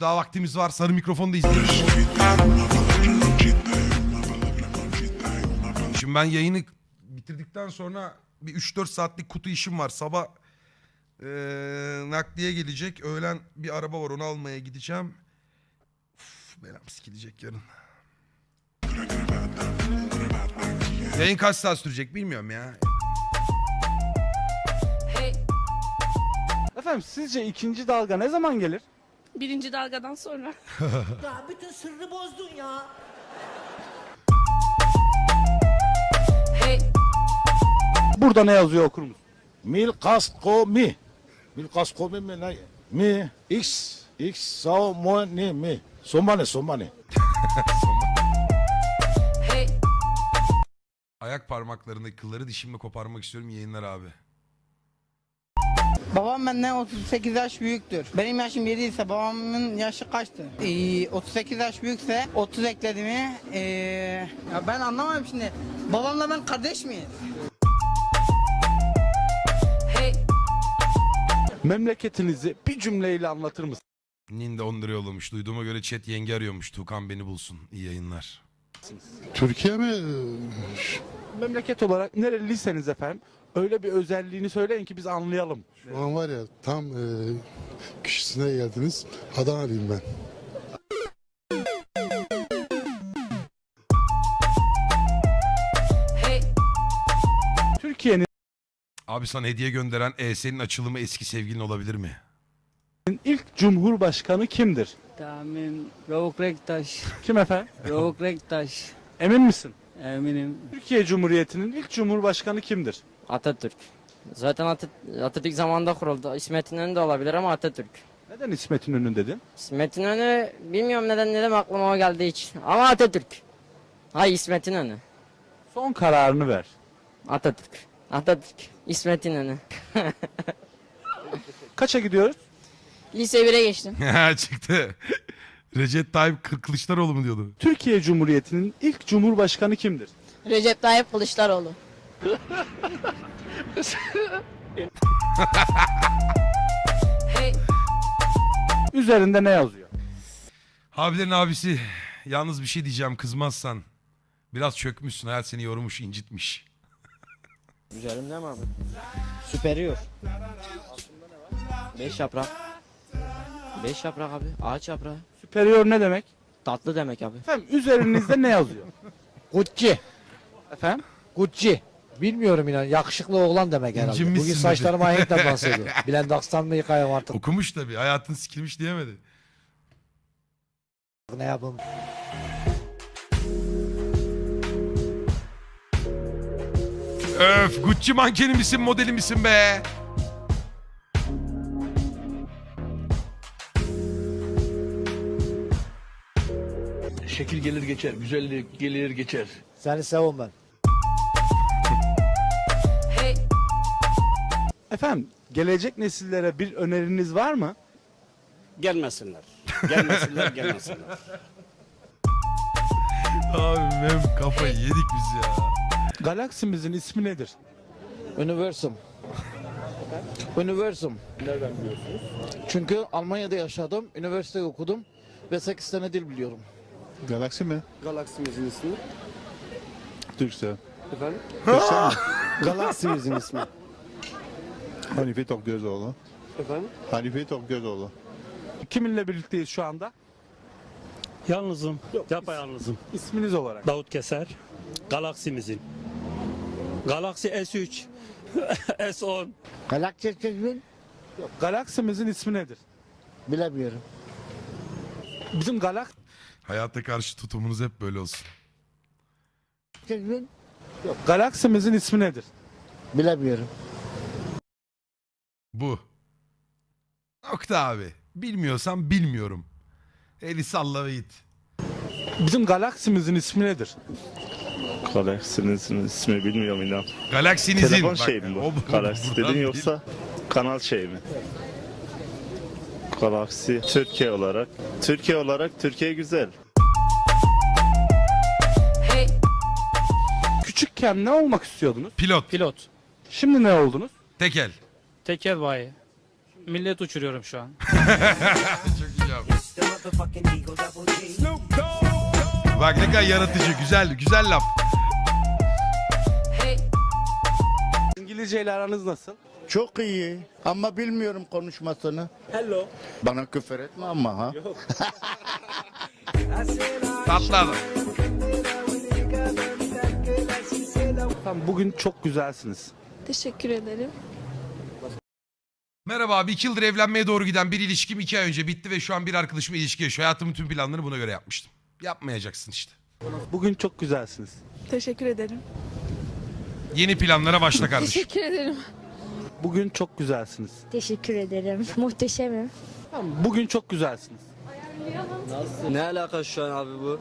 Daha vaktimiz var. Sarı mikrofonu da izleyelim. Şimdi ben yayını bitirdikten sonra bir 3-4 saatlik kutu işim var. Sabah eee nakliye gelecek. Öğlen bir araba var onu almaya gideceğim. Uf, belam sikilecek yarın. Yayın kaç saat sürecek bilmiyorum ya. Efendim sizce ikinci dalga ne zaman gelir? Birinci dalgadan sonra. Ya bütün sırrı bozdun ya. Burada ne yazıyor okur musun? Mil kasko mi. Mil kasko mi mi ne? Mi x x sao mo ni mi. Somane somane. Ayak parmaklarındaki kılları dişimle koparmak istiyorum yayınlar abi. Babam benden 38 yaş büyüktür. Benim yaşım 7 ise babamın yaşı kaçtı? Ee, 38 yaş büyükse 30 ekledi mi? Ee, ya ben anlamadım şimdi. Babamla ben kardeş miyiz? Memleketinizi bir cümleyle anlatır mısın? Nin de 10 lira yollamış. Duyduğuma göre chat yenge arıyormuş. Tukan beni bulsun. İyi yayınlar. Türkiye mi? Memleket olarak nereliyseniz efendim öyle bir özelliğini söyleyin ki biz anlayalım. Şu an var ya tam e, kişisine geldiniz. Adanalıyım ben. Türkiye'nin Abi sana hediye gönderen ES'nin açılımı eski sevgilin olabilir mi? İlk cumhurbaşkanı kimdir? Tahmin Ravuk Rektaş. Kim efendim? Ravuk Rektaş. Emin misin? Eminim Türkiye Cumhuriyeti'nin ilk cumhurbaşkanı kimdir? Atatürk. Zaten Atat- Atatürk zamanında kuruldu. İsmet İnönü de olabilir ama Atatürk. Neden İsmet İnönü dedin? İsmet İnönü bilmiyorum neden dedim aklıma o geldi hiç. Ama Atatürk. Hay İsmet İnönü. Son kararını ver. Atatürk. Atatürk. İsmet İnönü. Kaça gidiyoruz? Lise 1'e geçtim. Çıktı. Recep Tayyip Kı- Kılıçdaroğlu mu diyordu? Türkiye Cumhuriyeti'nin ilk cumhurbaşkanı kimdir? Recep Tayyip Kılıçdaroğlu. Üzerinde ne yazıyor? Abilerin abisi. Yalnız bir şey diyeceğim kızmazsan. Biraz çökmüşsün. Hayat seni yormuş, incitmiş. Üzerimde mi abi? Superior. Beş yaprak. Beş yaprak abi. Ağaç yaprağı. Superior ne demek? Tatlı demek abi. Efendim üzerinizde ne yazıyor? Gucci. Efendim? Gucci. Bilmiyorum inan. Yakışıklı oğlan demek herhalde. İncinmişsin Bugün dedi. saçlarıma ahenkle bahsediyor. Bülent Akslan mı yıkayım artık? Okumuş tabii. Hayatın sikilmiş diyemedi. Ne yapayım? Öf Gucci mankeni misin modeli misin be? Şekil gelir geçer, güzellik gelir geçer. Seni sevim ben. Efendim gelecek nesillere bir öneriniz var mı? Gelmesinler. Gelmesinler, gelmesinler. Abi mem kafayı yedik biz ya. Galaksimizin ismi nedir? Universum. Universum. Nereden biliyorsunuz? Çünkü Almanya'da yaşadım, üniversite okudum ve 8 tane dil biliyorum. Galaksi mi? Galaksimizin ismi. Türkse. Efendim? Galaksimizin ismi. Hanife Tokgözoğlu. Efendim? Hanife Tokgözoğlu. Kiminle birlikteyiz şu anda? Yalnızım. Yapayalnızım. İsminiz olarak. Davut Keser. Galaksimizin. Galaxy S3. S10. Galaksimizin? Galaksimizin ismi nedir? Bilemiyorum. Bizim galak Hayata karşı tutumunuz hep böyle olsun. galaksimizin ismi nedir? Bilemiyorum. Bu. Nokta abi. Bilmiyorsan bilmiyorum. Eli salla ve git. Bizim galaksimizin ismi nedir? Galaksimizin ismi bilmiyorum inan. Galaksinizin. Telefon Bak, şey mi o- bu? bu- Galaksi dedin bil- yoksa kanal şey mi? Galaksi Türkiye olarak. Türkiye olarak Türkiye güzel. Küçükken ne olmak istiyordunuz? Pilot. Pilot. Şimdi ne oldunuz? Tekel. Tekel bayi. Millet uçuruyorum şu an. Çok iyi abi. Bak ne kadar yaratıcı. Güzel, güzel laf. İngilizce ile aranız nasıl? Çok iyi ama bilmiyorum konuşmasını. Hello. Bana küfür etme ama ha. Tatlı adam. Efendim bugün çok güzelsiniz. Teşekkür ederim. Merhaba abi. iki yıldır evlenmeye doğru giden bir ilişkim iki ay önce bitti ve şu an bir arkadaşımla ilişki yaşıyor. Hayatımın tüm planlarını buna göre yapmıştım. Yapmayacaksın işte. Bugün çok güzelsiniz. Teşekkür ederim. Yeni planlara başla kardeşim. Teşekkür ederim. Bugün çok güzelsiniz. Teşekkür ederim. Muhteşemim. Bugün çok güzelsiniz. Ne alaka şu an abi bu?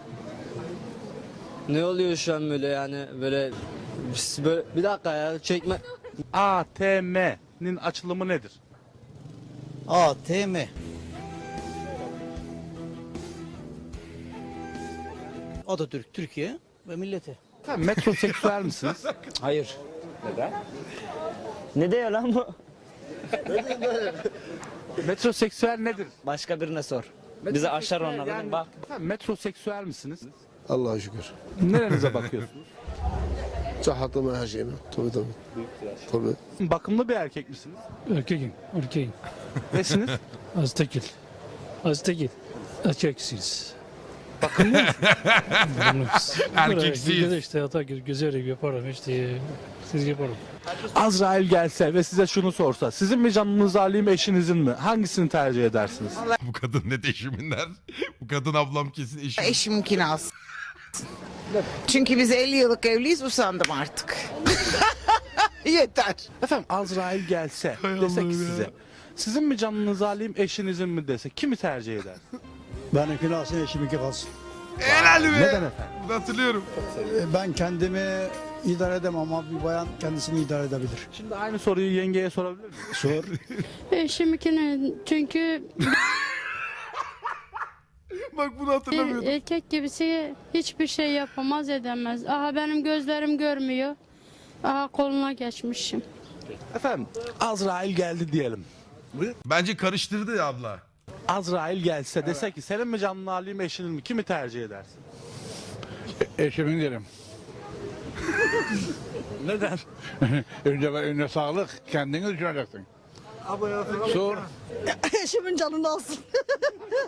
Ne oluyor şu an böyle yani böyle, böyle bir dakika ya çekme. ATM'nin açılımı nedir? ATM. Atatürk, Türkiye ve milleti. Metroseksüel misiniz? Hayır. Ne diyor lan bu? Metroseksüel nedir? Başka birine sor. Bize aşar onları yani- bak. Efendim metroseksüel misiniz? Allah'a şükür. Nerenize bakıyorsunuz? Sıhhatime her şeyime. Tabii tabii. Tabii. Bakımlı bir erkek misiniz? Erkeğim, erkeğim. Nesiniz? Aztekil. Aztekil. Erkeksiz. Bakımlı Erkeksiz. işte hata güzel yaparım işte. Siz yaparım. Azrail gelse ve size şunu sorsa, sizin mi canınız alayım eşinizin mi? Hangisini tercih edersiniz? Bu kadın ne eşimin der. Bu kadın ablam kesin eşim. Eşimkini alsın. Çünkü biz 50 yıllık evliyiz usandım artık. Yeter. Efendim Azrail gelse dese ki size, sizin mi canınız alayım eşinizin mi dese kimi tercih eder? Benimkini alsın eşiminki kalsın. Helal be. Neden efendim? Hatırlıyorum. Ben kendimi idare edemem ama bir bayan kendisini idare edebilir. Şimdi aynı soruyu yengeye sorabilir miyim? Sor. Eşimkini çünkü Bak bunu hatırlamıyordum. erkek gibisi hiçbir şey yapamaz edemez. Aha benim gözlerim görmüyor. Aha koluna geçmişim. Efendim Azrail geldi diyelim. Bence karıştırdı ya abla. Azrail gelse dese ki senin mi canını alayım eşinin mi kimi tercih edersin? Eşimin derim. Neden? önce önce sağlık. Kendini düşüneceksin. Sor. Eşimin canını alsın.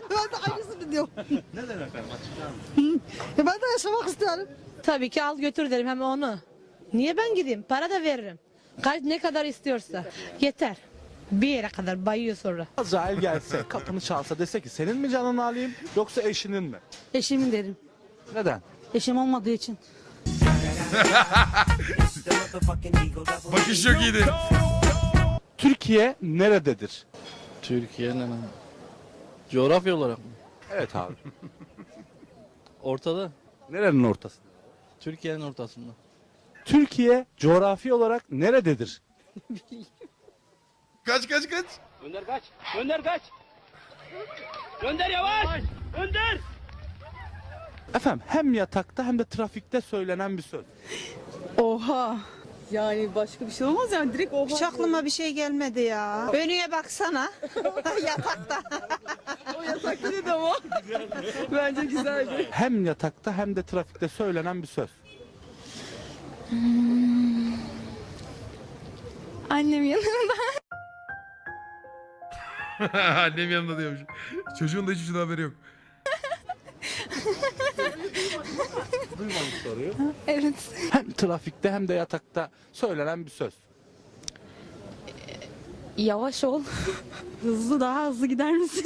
ben de aynısını diyorum. Neden efendim açıklar mısın? Ben de yaşamak isterim. Tabii ki al götür derim hem onu. Niye ben gideyim? Para da veririm. Kaç ne kadar istiyorsa. Yeter. Bir yere kadar bayıyor sonra. Azrail gelse kapını çalsa dese ki senin mi canını alayım yoksa eşinin mi? Eşimin derim. Neden? Eşim olmadığı için. Bakış çok iyiydi. Türkiye nerededir? Türkiye'nin coğrafya olarak mı? Evet abi. Ortada. Nerenin ortası? Türkiye'nin ortasında. Türkiye coğrafi olarak nerededir? Kaç kaç kaç. Önder kaç. Önder kaç. Önder yavaş. Önder. Efendim hem yatakta hem de trafikte söylenen bir söz. Oha. Yani başka bir şey olmaz yani direkt oha. Hiç aklıma bir şey gelmedi ya. Önüne baksana. Yatakta. O yatakta dedi ama. Bence güzeldi. Hem yatakta hem de trafikte söylenen bir söz. Annem yanında. Annem yanında diyormuş. Çocuğun da hiç şundan haberi yok. Evet. Hem trafikte hem de yatakta söylenen bir söz. Yavaş ol. hızlı daha hızlı gider misin?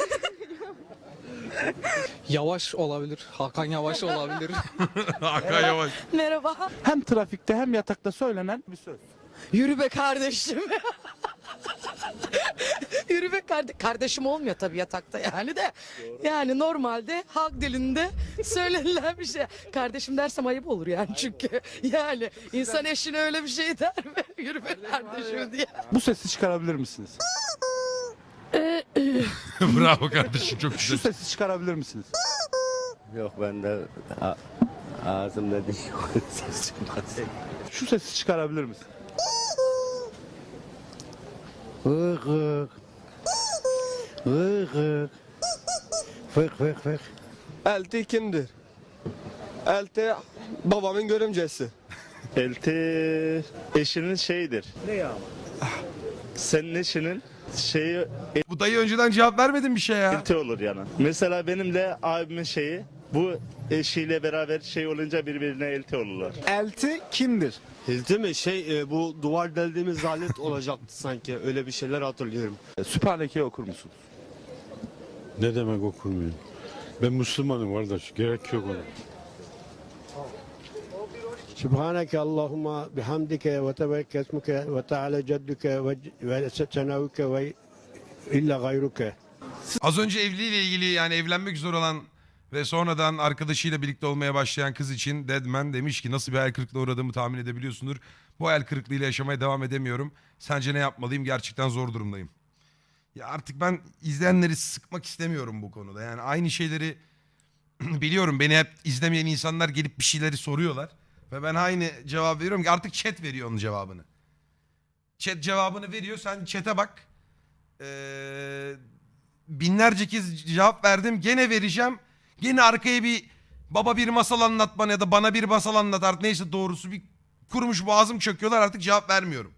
Yavaş olabilir. Hakan Yavaş olabilir. Hakan Yavaş. Merhaba. Hem trafikte hem yatakta söylenen bir söz. Yürü be kardeşim. Yürü be kardeşim. Kardeşim olmuyor tabii yatakta yani de. Yani normalde halk dilinde söylenilen bir şey. Kardeşim dersem ayıp olur yani çünkü. Yani insan eşine öyle bir şey der mi? Yürü be kardeşim diye. Bu sesi çıkarabilir misiniz? Bravo kardeşim çok Şu güzel. sesi çıkarabilir misiniz? Yok ben de ağzımda değil. Ses çıkmaz. Şu sesi çıkarabilir misin? Hık hık. Hık. Fık fık fık. Elti kimdir? Elti babamın görümcesi. Elti eşinin şeyidir. Ne ya? Senin eşinin şeyi Bu dayı önceden cevap vermedin bir şey ya. elti olur yani. Mesela benim de abimin şeyi bu eşiyle beraber şey olunca birbirine elti olurlar. Elti kimdir? Hilti mi? Şey e, bu duvar deldiğimiz alet olacaktı sanki. Öyle bir şeyler hatırlıyorum. Sübhaneke'yi okur musunuz? Ne demek okumuyor? Ben Müslümanım kardeş. Gerek yok ona. Subhaneke Allahumma bihamdike ve tebekke esmuke ve teala cedduke ve, ve senavuke ve illa gayruke. Az önce evliliğiyle ilgili yani evlenmek üzere olan ve sonradan arkadaşıyla birlikte olmaya başlayan kız için Deadman demiş ki nasıl bir hayal kırıklığına uğradığımı tahmin edebiliyorsundur. Bu hayal kırıklığıyla yaşamaya devam edemiyorum. Sence ne yapmalıyım? Gerçekten zor durumdayım. Ya artık ben izleyenleri sıkmak istemiyorum bu konuda. Yani aynı şeyleri biliyorum. Beni hep izlemeyen insanlar gelip bir şeyleri soruyorlar. Ve ben aynı cevap veriyorum ki artık chat veriyor onun cevabını. Chat cevabını veriyor. Sen chat'e bak. Ee, binlerce kez cevap verdim. Gene vereceğim. Gene arkaya bir baba bir masal anlat bana ya da bana bir masal anlat artık neyse doğrusu bir kurumuş boğazım çöküyorlar artık cevap vermiyorum.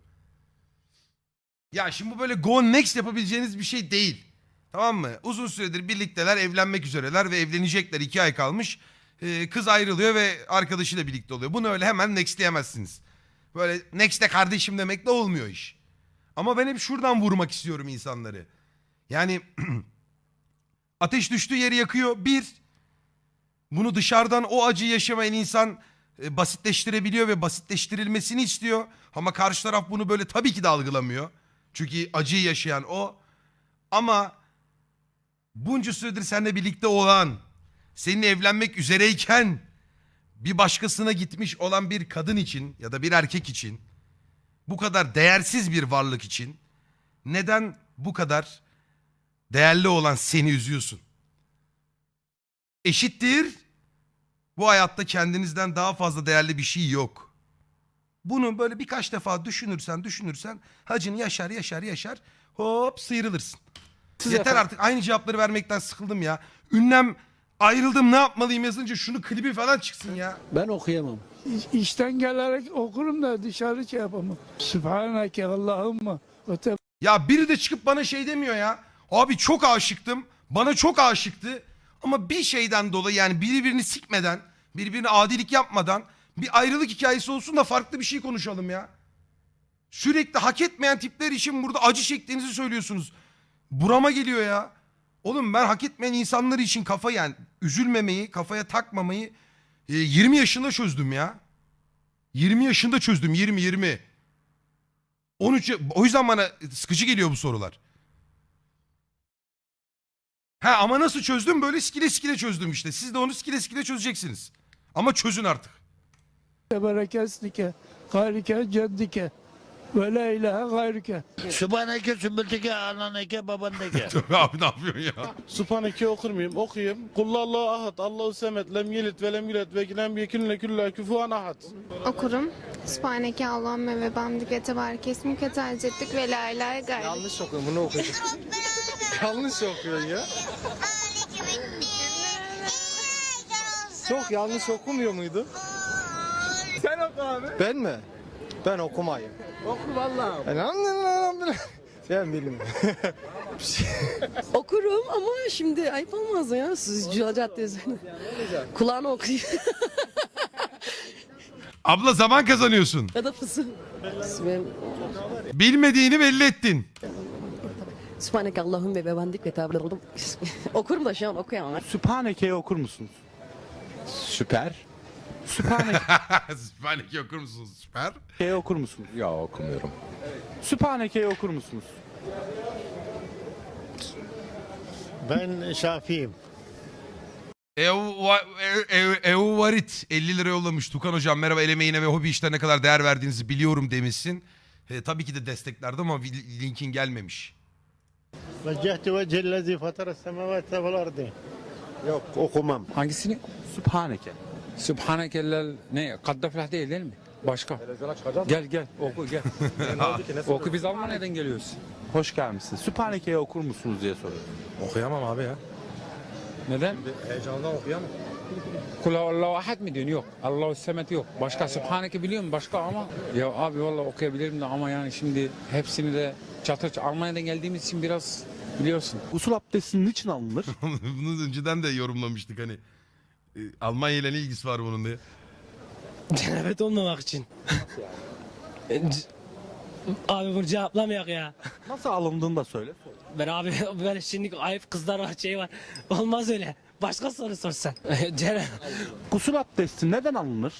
Ya şimdi bu böyle go next yapabileceğiniz bir şey değil. Tamam mı? Uzun süredir birlikteler, evlenmek üzereler ve evlenecekler. iki ay kalmış. Ee, kız ayrılıyor ve arkadaşıyla birlikte oluyor. Bunu öyle hemen nextleyemezsiniz. Böyle next'e kardeşim demekle olmuyor iş. Ama ben hep şuradan vurmak istiyorum insanları. Yani ateş düştüğü yeri yakıyor. Bir, bunu dışarıdan o acıyı yaşamayan insan e, basitleştirebiliyor ve basitleştirilmesini istiyor. Ama karşı taraf bunu böyle tabii ki de algılamıyor. Çünkü acıyı yaşayan o. Ama bunca süredir seninle birlikte olan, seninle evlenmek üzereyken bir başkasına gitmiş olan bir kadın için ya da bir erkek için bu kadar değersiz bir varlık için neden bu kadar değerli olan seni üzüyorsun? Eşittir. Bu hayatta kendinizden daha fazla değerli bir şey yok. Bunu böyle birkaç defa düşünürsen düşünürsen hacını yaşar yaşar yaşar hop sıyrılırsın. Siz Yeter efendim- artık aynı cevapları vermekten sıkıldım ya. Ünlem ayrıldım ne yapmalıyım yazınca şunu klibi falan çıksın ya. Ben okuyamam. İşten gelerek okurum da dışarı şey yapamam. Sübhaneke Allahümme ve te Ya biri de çıkıp bana şey demiyor ya. Abi çok aşıktım. Bana çok aşıktı. Ama bir şeyden dolayı yani birbirini sikmeden, birbirine adilik yapmadan bir ayrılık hikayesi olsun da farklı bir şey konuşalım ya. Sürekli hak etmeyen tipler için burada acı çektiğinizi söylüyorsunuz. Burama geliyor ya. Oğlum ben hak etmeyen insanlar için kafa yani üzülmemeyi, kafaya takmamayı e, 20 yaşında çözdüm ya. 20 yaşında çözdüm 20 20. 13 ya- o yüzden bana sıkıcı geliyor bu sorular. Ha ama nasıl çözdüm? Böyle skile skile çözdüm işte. Siz de onu skile skile çözeceksiniz. Ama çözün artık. Berekesnike gayrike ceddike ve la ilahe gayrike. Sübhaneke sümbülteke ananeke babandeke. Abi ne yapıyorsun ya? Sübhaneke okur muyum? Okuyayım. Kullallahu ahad. Allahu semet. Lem yelit ve lem yulet ve lem yekun lekülle küfuan ahad. Okurum. Sübhaneke Allahümme ve bamdik ve tebarek esmuke tercettik ve la ilahe gayrı. Yanlış okuyorum. Bunu okuyacağım. yanlış okuyorsun ya. Çok yanlış okumuyor muydu? Abi. Ben mi? Ben okumayayım. Oku vallahi. Elhamdülillah. Sen bilin. Okurum ama şimdi ayıp olmaz ya. Siz cadde üzerine. Kulağına okuyun. Abla zaman kazanıyorsun. ya da fısın. Benim Bilmediğini belli ettin. Sübhaneke Allahümme ve bendik ve tebarek Okurum da şu an okuyamam. Sübhaneke'yi okur musunuz? Süper. Sübhaneke Sübhaneke okur musunuz? Süper. okur musunuz? Ya okumuyorum. Sübhaneke'yi okur musunuz? ben Şafi'yim. Euvarit 50 lira yollamış. Tukan hocam merhaba el emeğine ve hobi işlerine ne kadar değer verdiğinizi biliyorum demişsin. E, tabii ki de desteklerdi ama linkin gelmemiş. Vecehtu vecellezi fatara semavate vel ardı. Yok okumam. Hangisini? Sübhaneke. Sübhanekellel ne? Kaddaflah değil değil mi? Başka. Gel gel oku gel. oku biz Almanya'dan geliyoruz. Hoş gelmişsiniz. Sübhaneke'yi okur musunuz diye soruyorum. Okuyamam abi ya. Neden? Heyecandan okuyamam. Kul Allahu ahad mi diyorsun? Yok. Allahu semet yok. Başka Sübhaneke biliyorum başka ama. Ya abi valla okuyabilirim de ama yani şimdi hepsini de çatır Almanya'dan geldiğimiz için biraz biliyorsun. Gusül abdesti niçin alınır? Bunu önceden de yorumlamıştık hani. E, Almanya ile ne ilgisi var bunun diye. Cenabet olmamak için. abi bunu cevaplamayak ya. Nasıl alındığını da söyle. Ben abi böyle şimdi ayıp kızlar var şey var. Olmaz öyle. Başka soru sorsan. Cenab Gusül abdesti neden alınır?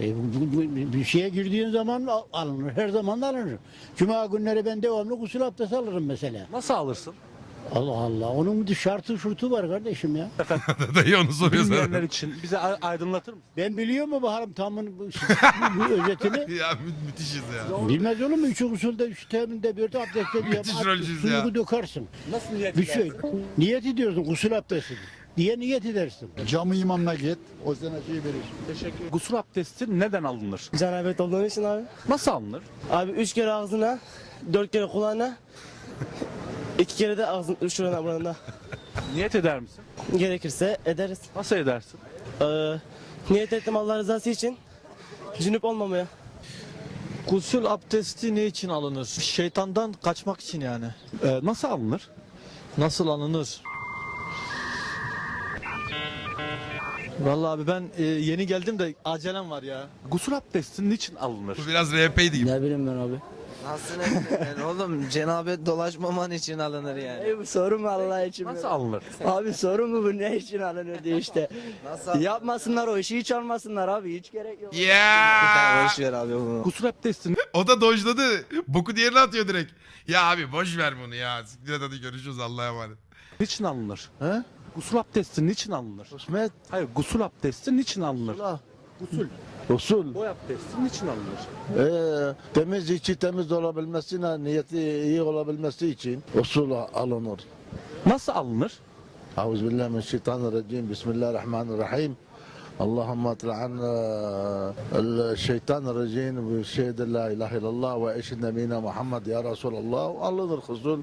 E, bu- bu- bir şeye girdiğin zaman al- alınır. Her zaman da alınır. Cuma günleri ben devamlı gusül abdesti alırım mesela. Nasıl alırsın? Allah Allah. Onun bir şartı şurtu var kardeşim ya. Dayı onu soruyor Bilmeyenler için bize a- aydınlatır mısın? Ben biliyor mu Baharım tamın bu, bu özetini? ya mü- müthişiz ya. Bilmez olur mu? Üç usulde, üç teminde, bir de abdestte diye. Müthiş rolcüyüz suyu ya. dökersin. Nasıl niyet Bir şey. Niyet ediyorsun gusül abdesti diye niyet edersin. Camı imamına git. O sana şey verir. Teşekkür Gusül abdesti neden alınır? Cenabet olduğun için abi. Nasıl alınır? Abi üç kere ağzına, dört kere kulağına, iki kere de ağzın şurana burana. Niyet eder misin? Gerekirse ederiz. Nasıl edersin? Ee, niyet ettim Allah rızası için. Cünüp olmamaya. Gusül abdesti ne için alınır? Şeytandan kaçmak için yani. Ee, nasıl alınır? Nasıl alınır? Vallahi abi ben e, yeni geldim de acelem var ya. Gusül abdesti niçin alınır? Bu biraz RP'ydi gibi. Ne bileyim ben abi. Nasıl yani oğlum cenabet dolaşmaman için alınır yani. bu soru mu Allah için? Nasıl alınır? Abi soru mu bu ne için alınır diye işte. Nasıl Yapmasınlar o işi hiç almasınlar abi hiç gerek yok. Ya. Boş ver abi bunu. Gusül abdesti O da dojladı. Boku diğerine atıyor direkt. Ya abi boş ver bunu ya. Siktir et hadi görüşürüz Allah'a emanet. niçin alınır? He? Gusül abdesti niçin alınır? Kısmet. Hayır, gusül abdesti niçin alınır? Usul. Usul. Boy abdesti niçin alınır? Ee, temiz içi temiz olabilmesine, niyeti iyi olabilmesi için usul alınır. Nasıl alınır? Euzubillahimineşşeytanirracim. Bismillahirrahmanirrahim. اللهم اطلع عنا الشيطان الرجيم بشهد لا اله الا الله واشهد نبينا محمد يا رسول الله alınır husul.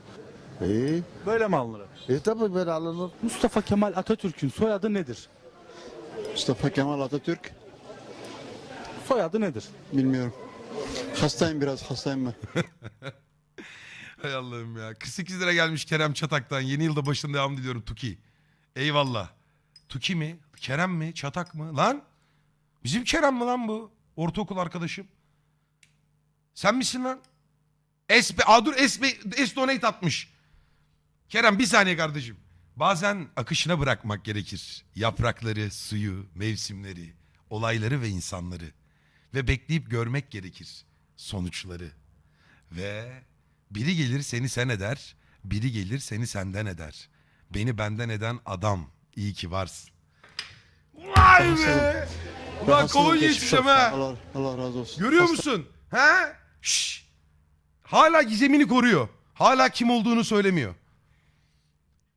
İyi. Böyle mi alınır? E tabi böyle alınır. Mustafa Kemal Atatürk'ün soyadı nedir? Mustafa Kemal Atatürk. Soyadı nedir? Bilmiyorum. Hastayım biraz hastayım ben. Hay Allah'ım ya. 48 lira gelmiş Kerem Çatak'tan. Yeni yılda başında devam diliyorum Tuki. Eyvallah. Tuki mi? Kerem mi? Çatak mı? Lan? Bizim Kerem mi lan bu? Ortaokul arkadaşım. Sen misin lan? Esbe, aa dur Esbe, Esdonate atmış. Kerem bir saniye kardeşim. Bazen akışına bırakmak gerekir. Yaprakları, suyu, mevsimleri, olayları ve insanları. Ve bekleyip görmek gerekir sonuçları. Ve biri gelir seni sen eder, biri gelir seni senden eder. Beni benden eden adam. İyi ki varsın. Vay be! Ulan kolonya içeceğim ha. Allah, Allah razı olsun. Görüyor musun? He? Şşş. Hala gizemini koruyor. Hala kim olduğunu söylemiyor.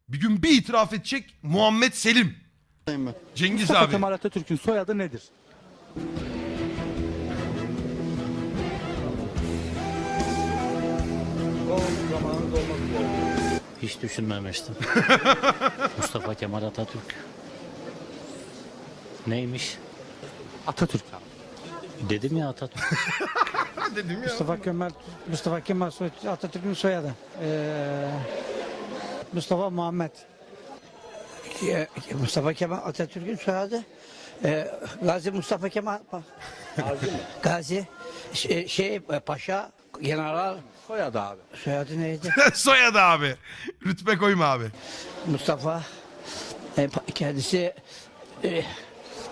Bir gün bir itiraf edecek Muhammed Selim. Hastayım ben. Cengiz Mustafa abi. Kemal Atatürk'ün soyadı nedir? Hiç düşünmemiştim. Mustafa Kemal Atatürk. Neymiş? Atatürk abi. Dedim ya Atatürk. Dedim ya. Mustafa Kemal Mustafa Kemal Soy- Atatürk'ün soyadı. Ee, Mustafa Muhammed. Ee, Mustafa Kemal Atatürk'ün soyadı. Ee, Gazi Mustafa Kemal Gazi şey, şey Paşa General Soyadı abi. soyadı neydi? Soyadı abi. Rütbe koyma abi. Mustafa e, pa- kendisi e,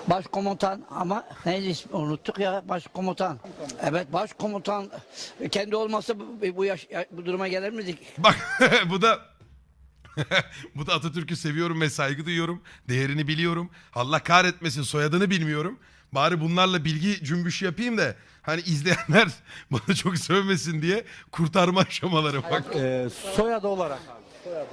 başkomutan ama neydi ismi unuttuk ya başkomutan. Evet başkomutan kendi olmasa bu, bu, yaş, bu duruma gelir miydik? Bak bu da bu da Atatürk'ü seviyorum ve saygı duyuyorum. Değerini biliyorum. Allah kahretmesin soyadını bilmiyorum. Bari bunlarla bilgi cümbüşü yapayım da hani izleyenler bana çok sövmesin diye kurtarma aşamaları bak. Ee, soyadı olarak.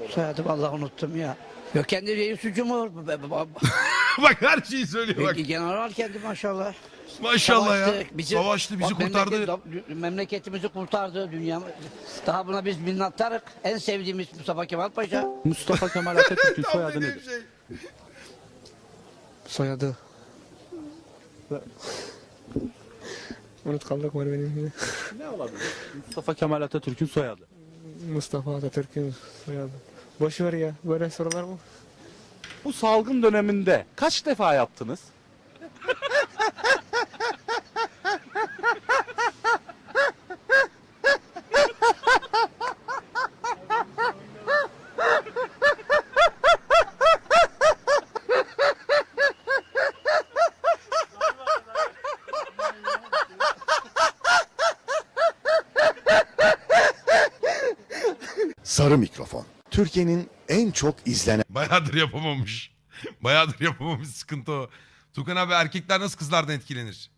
Soyadı vallahi unuttum ya. Yok kendi reis cumhur. bak her şeyi söylüyor bak. General kendi maşallah. Maşallah ya. Savaştı, bizi- Savaştı bizi kurtardı. memleket- memleketimizi kurtardı. Dünya, daha buna biz minnettarık. En sevdiğimiz Mustafa Kemal Paşa. Mustafa Kemal Atatürk'ün soyadı nedir? şey. Soyadı. Unutkanlık var benim yine. Ne olabilir? Mustafa Kemal Atatürk'ün soyadı. Mustafa Atatürk'ün soyadı. Boş ver ya. Böyle sorular mı? Bu salgın döneminde kaç defa yaptınız? Sarı mikrofon. Türkiye'nin en çok izlenen Bayağıdır yapamamış. Bayağıdır yapamamış sıkıntı o. Tukan abi erkekler nasıl kızlardan etkilenir?